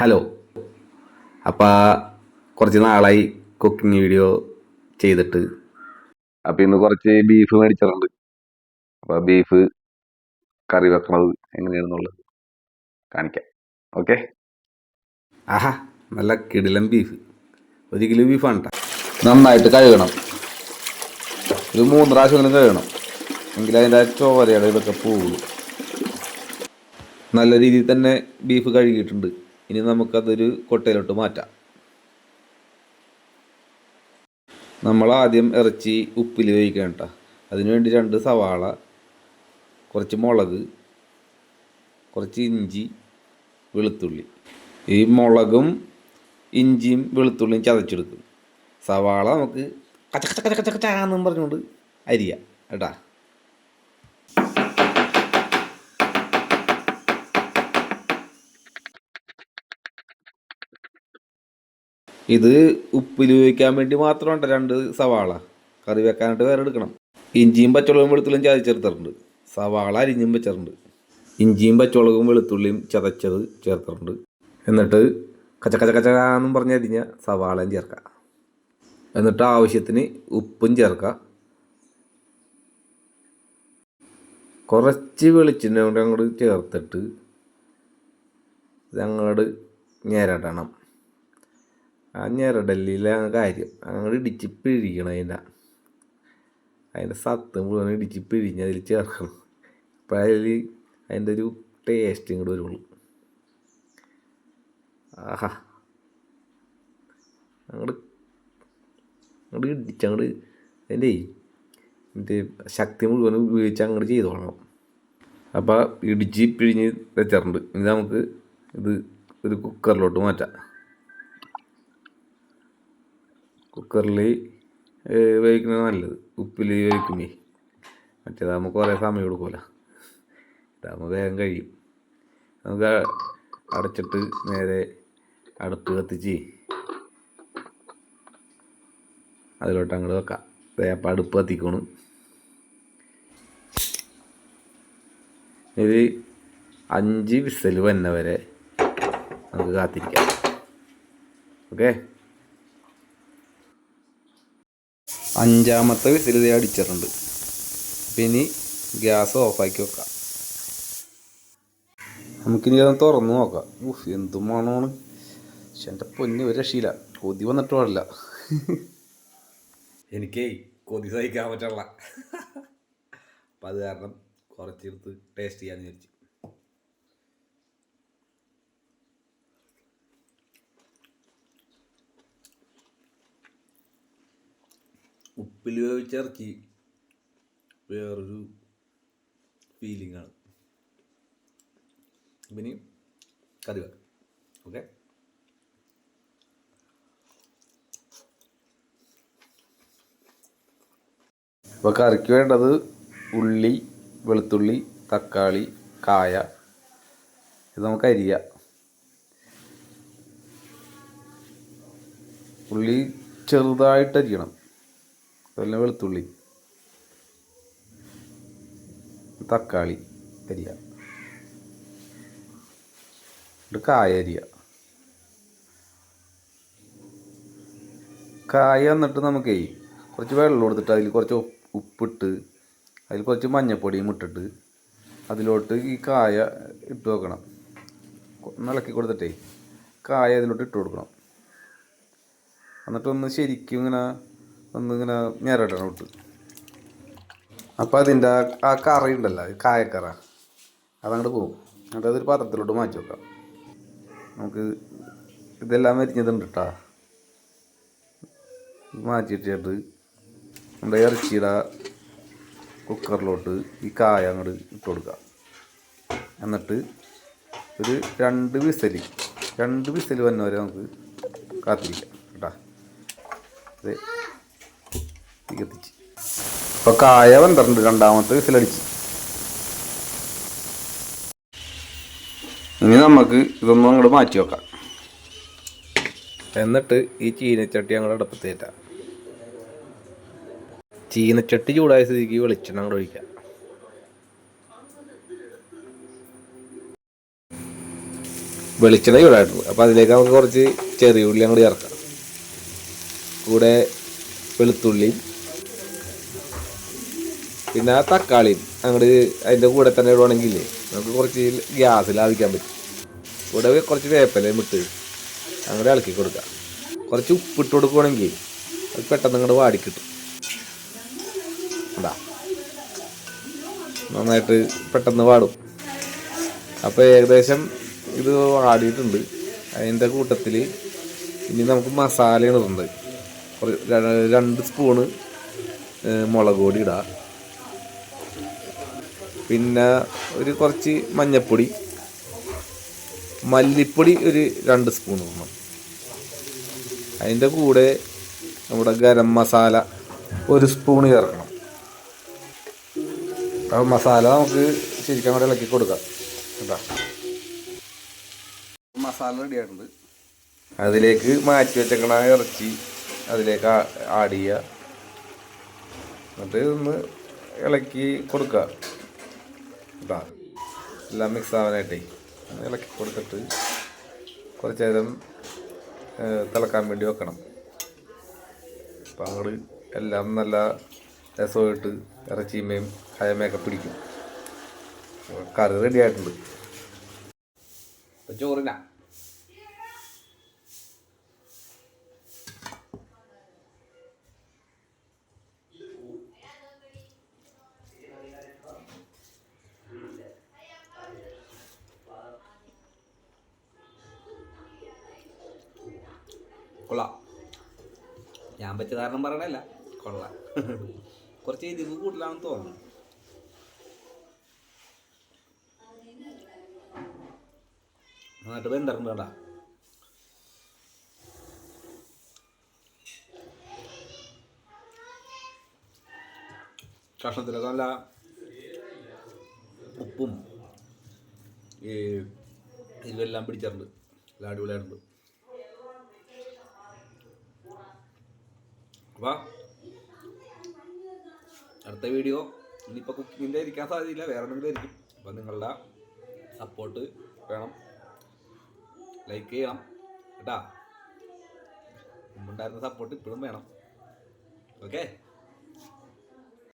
Hello. അപ്പോൾ കുറച്ച് നാളായി കുക്കിംഗ് വീഡിയോ ചെയ്തിട്ട്. അപ്പോൾ ഇന്ന് കുറച്ച് ബീഫ് മേടിച്ചിട്ടുണ്ട്. അപ്പോൾ ബീഫ് കറി വെക്കണത് എങ്ങനെയാണെന്നുള്ളത് കാണിക്കാം. ഓക്കെ ആഹാ നല്ല കിടിലൻ ബീഫ് ഒരു കിലോ ബീഫാണ് കേട്ടോ നന്നായിട്ട് കഴുകണം. ഒരു മൂന്ന് പ്രാവശ്യം അങ്ങനെ കഴുകണം. എങ്കിൽ അതിന്റെ ചോരയുടെ ഇതൊക്കെ പോകുള്ളൂ നല്ല രീതിയിൽ തന്നെ ബീഫ് കഴുകിയിട്ടുണ്ട്. ഇനി നമുക്കതൊരു കൊട്ടയിലോട്ട് മാറ്റാം നമ്മൾ ആദ്യം ഇറച്ചി ഉപ്പിൽ വേവിക്കണം കേട്ടോ അതിനുവേണ്ടി രണ്ട് സവാള കുറച്ച് മുളക് കുറച്ച് ഇഞ്ചി വെളുത്തുള്ളി ഈ മുളകും ഇഞ്ചിയും വെളുത്തുള്ളിയും ചതച്ചെടുക്കും സവാള നമുക്ക് കച്ച കച്ച കച്ച കച്ച കച്ചാന്നും പറഞ്ഞുകൊണ്ട് അരിയ കേട്ടാ ഇത് ഉപ്പിൽ ഉപയോഗിക്കാൻ വേണ്ടി മാത്രമുണ്ട് രണ്ട് സവാള. കറി വെക്കാനായിട്ട് വേറെ എടുക്കണം. ഇഞ്ചിയും പച്ചമുളകും വെളുത്തുള്ളിയും ചതച്ചെടുത്തിട്ടുണ്ട്. സവാള അരിഞ്ഞും വെച്ചിട്ടുണ്ട്. ഇഞ്ചിയും പച്ചമുളകും വെളുത്തുള്ളിയും ചതച്ചത് ചേർത്തിട്ടുണ്ട്. എന്നിട്ട് കച്ച കച്ച കച്ച എന്നും പറഞ്ഞ് അരിഞ്ഞ സവാളയും ചേർക്കാം എന്നിട്ട് ആവശ്യത്തിന് ഉപ്പും ചേർക്കാം കുറച്ച് വെളിച്ചെണ്ണ കൊണ്ട് അങ്ങോട്ട് ചേർത്തിട്ട് ഞങ്ങളോട് ഞെരടണം ആ ഞെരടലിലാണ് കാര്യം. അങ്ങോട്ട് ഇടിച്ച് പിഴിക്കണം അതിന്റെ. അതിന്റെ സത്ത് മുഴുവൻ ഇടിച്ച് പിഴിഞ്ഞ് അതിൽ ചേർക്കണം. അപ്പോഴതിൽ അതിന്റെ ഒരു ടേസ്റ്റ് ഇങ്ങോട്ട് വരുള്ളൂ. ആഹാ. അങ്ങോട്ട് അങ്ങോട്ട് ഇടിച്ച് അങ്ങോട്ട് അതിന്റെ മറ്റേ ശക്തി മുഴുവൻ ഉപയോഗിച്ച് അങ്ങോട്ട് ചെയ്തോളണം. അപ്പോൾ ഇടിച്ച് പിഴിഞ്ഞ് വെച്ചിട്ടുണ്ട്. ഇനി നമുക്ക് ഇത് ഒരു കുക്കറിലോട്ട് മാറ്റാം. കുക്കറിൽ വേവിക്കുന്നത് നല്ലത്. ഉപ്പിൽ വേവിക്കുമ്പോൾ മറ്റേതാകുമ്പോൾ കുറേ സമയം എടുക്കുമല്ലോ ഇതാകുമ്പോൾ വേഗം കഴിയും. നമുക്ക് അടച്ചിട്ട് നേരെ അടുപ്പ് കത്തിച്ച് അതിലോട്ട് അങ്ങോട്ട് വെക്കാം. വേപ്പം അടുപ്പ് കത്തിക്കണം. ഇത് അഞ്ച് വിസൽ വന്നവരെ നമുക്ക് കാത്തിരിക്കാം. ഓക്കെ? അഞ്ചാമത്തെ വിസിൽ ഇത് അടിച്ചിട്ടുണ്ട്. ഇനി ഗ്യാസ് ഓഫാക്കി വെക്കാം. നമുക്കിനി അതൊന്ന് തുറന്ന് നോക്കാം. ഉഫ് എന്തു മണമാണ്. പക്ഷെ എന്റെ പൊന്ന് ഒരു രക്ഷയില്ല. കൊതി വന്നിട്ട് പാടില്ല. എനിക്കേ കൊതി സഹിക്കാൻ പറ്റുള്ള അപ്പം അത് കാരണം കുറച്ചെടുത്ത് ടേസ്റ്റ് ചെയ്യാമെന്ന് വിചാരിച്ചു. ഉപ്പിൽ വേവിച്ച ഇറക്കി വേറൊരു ഫീലിംഗ് ഇനി കറി വെക്കാം. ഓക്കെ അപ്പോൾ കറിക്ക് വേണ്ടത് ഉള്ളി വെളുത്തുള്ളി തക്കാളി കായ. ഇത് നമുക്ക് അരിയാം. ഉള്ളി ചെറുതായിട്ട് അരിയണം. അതുപോലെ വെളുത്തുള്ളി തക്കാളി അരിയ. കായ അരിയ. കായ എന്നിട്ട് നമുക്കേ കുറച്ച് വെള്ളം കൊടുത്തിട്ട് അതിൽ കുറച്ച് ഉപ്പിട്ട് അതിൽ കുറച്ച് മഞ്ഞപ്പൊടിയും ഇട്ടിട്ട് അതിലോട്ട് ഈ കായ ഇട്ട് വെക്കണം. ഇളക്കി കൊടുത്തിട്ടേ കായ അതിലോട്ട് ഇട്ട് കൊടുക്കണം. എന്നിട്ടൊന്ന് ശരിക്കും ഇങ്ങനെ ഒന്നിങ്ങനെ ഞരടണം ഇട്ട് അപ്പോൾ അതിന്റെ ആ കറി ഉണ്ടല്ലോ കായക്കറ. അതങ്ങോട്ട് പോകും. എന്നിട്ട് അതൊരു പാത്രത്തിലോട്ട് മാറ്റി വെക്കാം. നമുക്ക് ഇതെല്ലാം വരിഞ്ഞതുണ്ട് കേട്ടോ മാറ്റിയിട്ടിട്ട് നമ്മുടെ ഇറച്ചിയുടെ കുക്കറിലോട്ട് ഈ കായ അങ്ങോട്ട് ഇട്ട് കൊടുക്കുക എന്നിട്ട് ഒരു രണ്ട് വിസൽ രണ്ട് വിസൽ വന്നവരെ നമുക്ക് കാത്തിരിക്കാം കേട്ടോ അതെ തീ കത്തിച്ച് അപ്പോൾ കായ വന്നിട്ടുണ്ട് രണ്ടാമത്തെ വിസിലടിച്ച്. ഇനി നമുക്ക് ഇതൊന്നും അങ്ങോട്ട് മാറ്റി വെക്കാം. എന്നിട്ട് ഈ ചീനച്ചട്ടി അങ്ങോട്ട് അടുപ്പത്ത് കയറ്റാം. ചീനച്ചട്ടി ചൂടായ സ്ഥിതിക്ക് വെളിച്ചെണ്ണ അങ്ങോട്ട് ഒഴിക്കാം. വെളിച്ചെണ്ണ ചൂടായിട്ടുണ്ട്. അപ്പോൾ അതിലേക്ക് നമുക്ക് കുറച്ച് ചെറിയ ഉള്ളി അങ്ങോട്ട് ചേർക്കാം. കൂടെ വെളുത്തുള്ളിയും പിന്നെ ആ തക്കാളിയും അങ്ങോട്ട് അതിന്റെ കൂടെ തന്നെ ഇടുവാണെങ്കിൽ നമുക്ക് കുറച്ച് ഗ്യാസ് ലാഭിക്കാൻ പറ്റും. കൂടെ കുറച്ച് വേപ്പിലയും ഇട്ട് അങ്ങോട്ട് ഇളക്കി കൊടുക്കുക കുറച്ച് ഉപ്പിട്ട് കൊടുക്കുവാണെങ്കിൽ അത് പെട്ടെന്ന് അങ്ങോട്ട് വാടിക്കിട്ടും അതാ നന്നായിട്ട് പെട്ടെന്ന് വാടും. അപ്പോൾ ഏകദേശം ഇത് വാടിയിട്ടുണ്ട്. അതിന്റെ കൂട്ടത്തിൽ ഇനി നമുക്ക് മസാലയാണ് ഇടുന്നത് രണ്ട് സ്പൂണ് മുളക് പൊടി ഇടാം. പിന്നെ ഒരു കുറച്ച് മഞ്ഞപ്പൊടി മല്ലിപ്പൊടി ഒരു രണ്ട് സ്പൂൺ വേണം അതിന്റെ കൂടെ നമ്മുടെ ഗരം മസാല ഒരു സ്പൂൺ ചേർക്കണം. അപ്പോൾ മസാല നമുക്ക് ശരിക്കും കൂടെ ഇളക്കി കൊടുക്കാം. കേട്ടോ മസാല റെഡി ആയിട്ടുണ്ട്. അതിലേക്ക് മാറ്റി വെച്ചേക്കണ ഇറച്ചി അതിലേക്ക് ആഡ് ചെയ്യുക. എന്നിട്ട് ഒന്ന് ഇളക്കി കൊടുക്കുക. കേട്ടോ എല്ലാം മിക്സ് ആവാനായിട്ടേ ഇളക്കി കൊടുത്തിട്ട് കുറച്ച് നേരം തിളക്കാൻ വേണ്ടി വെക്കണം. അപ്പം അങ്ങോട്ട് എല്ലാം നല്ല രസമായിട്ട് ഇറച്ചിമയും കയമയൊക്കെ പിടിക്കും. കറി റെഡി ആയിട്ടുണ്ട്. ചോറിനാ. കൊള്ളാം. ഞാൻ പറ്റിയ കാരണം പറയണല്ല കൊള്ളാം. കുറച്ച് ഇതിവ് കൂടുതലാണെന്ന് തോന്നുന്നു. നന്നായിട്ട് വെന്തറിഞ്ഞു കേട്ടാ. നല്ല ഉപ്പും ഈ ഇതിലെല്ലാം പിടിച്ചിട്ടുണ്ട്. നല്ല അടിപൊളിയായിട്ടുണ്ട്. അപ്പോൾ അടുത്ത വീഡിയോ ഇനിയിപ്പോൾ കുക്കിങ്ങിന്റെ ഇരിക്കാൻ സാധ്യതയില്ല. വേറെ എന്തെങ്കിലും ആയിരിക്കും. അപ്പോൾ നിങ്ങളുടെ സപ്പോർട്ട് വേണം. ലൈക്ക് ചെയ്യണം. കേട്ടാ? മുമ്പുണ്ടായിരുന്ന സപ്പോർട്ട് ഇപ്പോഴും വേണം. ഓക്കെ